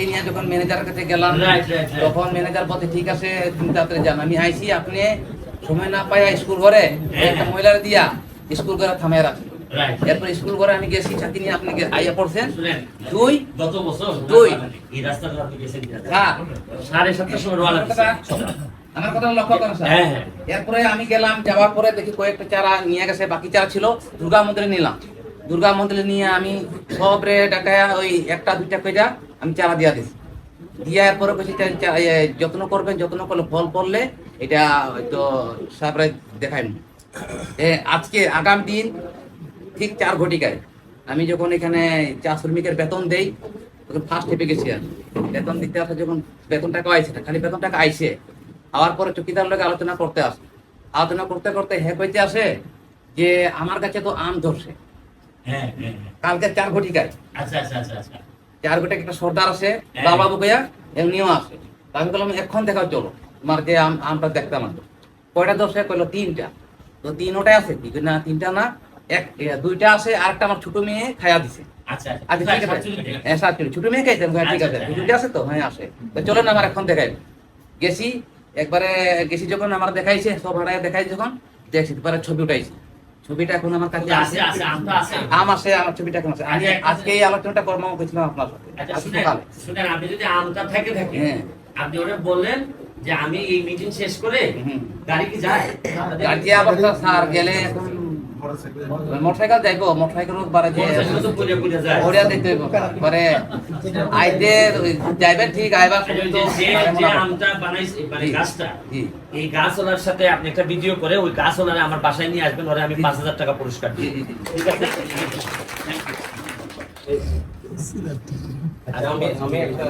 নিয়ে যখন ম্যানেজারের কাছে গেলাম. তখন ম্যানেজার বলতে ঠিক আছে তুমি তাড়াতাড়ি যান আমি আইসি আপনি সময় না পাই স্কুল ঘরে একটা মহিলার দিয়া স্কুল ঘরে থামায় রাখি এরপর স্কুল ঘরে আমি গেছি ছাতি নিয়ে আপনি আইয়া পড়ছেন। দুই গত বছর দুই। এই আপনি গেছেন হ্যাঁ। সাড়ে সাতটার সময় দিয়েছেন। সকালে। আমার কথা লক্ষ্য করেন স্যার। হ্যাঁ, হ্যাঁ। এরপরে আমি গেলাম যাওয়ার পরে দেখি কয়েকটা চারা নিয়ে গেছে বাকি চারা ছিল দুর্গা মন্দিরে নিলাম। দুর্গা মন্দিরে নিয়ে আমি সব রে ডাকায়া ওই একটা দুইটা কইরা আমি চারা দিয়া দিছি। দিয়ার পরে কইছি চা- যত্ন করবেন যত্ন করলে ফল পড়লে এটা হয়তো সাপরে দেখাই আজকে আগাম দিন ঠিক চার ঘটিকায় আমি যখন এখানে চা শ্রমিকের বেতন দেই তখন ফার্স্ট হেপে গেছি আর বেতন দিতে আসে যখন বেতন টাকা আইছে না খালি বেতন টাকা আইছে আবার পরে চকিদার লোক আলোচনা করতে আসে। আলোচনা করতে করতে হে কইতে আসে যে আমার কাছে তো আম ধরছে। হ্যাঁ, হ্যাঁ, হ্যাঁ। কালকে চার ঘটিকায়। আচ্ছা, আচ্ছা, আচ্ছা, আচ্ছা। চার গোটা একটা সর্দার বাবু এমনিও আমি বললাম এখন দেখাও চলো। তোমার যে দেখতাম কয়টা দশে কইলো তিনটা। তো আছে কি না তিনটা না? এক দুইটা আছে আর একটা আমার ছোট মেয়ে খায়া দিছে। আচ্ছা, আচ্ছা। আচ্ছা। হ্যাঁ ছোট মেয়ে ঠিক আছে দুইটা আছে তো? হ্যাঁ আসে চলো না আমার এখন দেখাই। গেছি একবারে গেছি যখন আমার দেখাইছে সব হারায় দেখাই যখন দেখছি পরে ছবি উঠাইছি। ছবিটা এখন আমার কাছে আছে, আছে, আমটা আছে। আম আছে। আমার ছবিটা এখন আছে। আমি আজকে এই আলোচনাটা কর্ম করছিলাম আপনার সাথে। আচ্ছা, শুনেন, শুনেন, আপনি যদি আমটা থেকে থাকে হ্যাঁ। আপনি ওটা বললেন যে আমি এই মিটিং শেষ করে গাড়ি কি যায়? গাড়ি অবস্থা স্যার গেলে এখন মোটরসাইকেল। যাইবো মোটরসাইকেল বারে যে মোটরসাইকেল তো পুড়ে পুড়ে যায়। ওড়িয়া দিতে হইব। পরে আইতে যাইবেন ঠিক আইবার যে আমটা বানাইছে মানে গাছটা এই গাছ ওনার সাথে আপনি একটা ভিডিও করে ওই গাছ ওনারে আমার বাসায় নিয়ে আসবেন ওরে আমি পাঁচ হাজার টাকা পুরস্কার দিই ঠিক আছে. আচ্ছা, আমি আমি একটা